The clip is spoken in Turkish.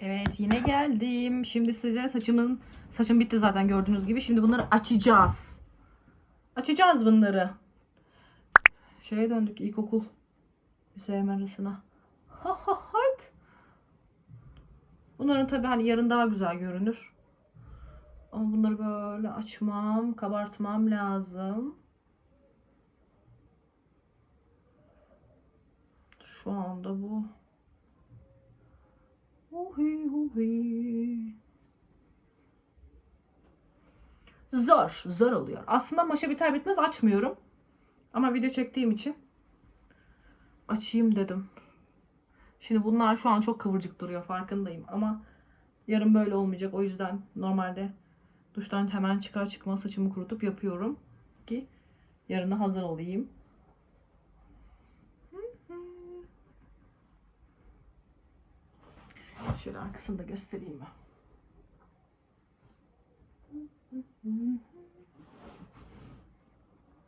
Evet yine geldim. Şimdi size saçımın saçım bitti zaten gördüğünüz gibi. Şimdi bunları açacağız. Açacağız bunları. Şeye döndük ilkokul Hüseyin arasına. Ha ha hayt. Bunların tabi hani yarın daha güzel görünür. Ama bunları böyle açmam, kabartmam lazım. Şu anda bu. Zor, zor oluyor. Aslında maşa biter bitmez açmıyorum. Ama video çektiğim için açayım dedim. Şimdi bunlar şu an çok kıvırcık duruyor farkındayım ama yarın böyle olmayacak. O yüzden normalde duştan hemen çıkar çıkmaz saçımı kurutup yapıyorum ki yarına hazır olayım. Şöyle arkasını da göstereyim ben.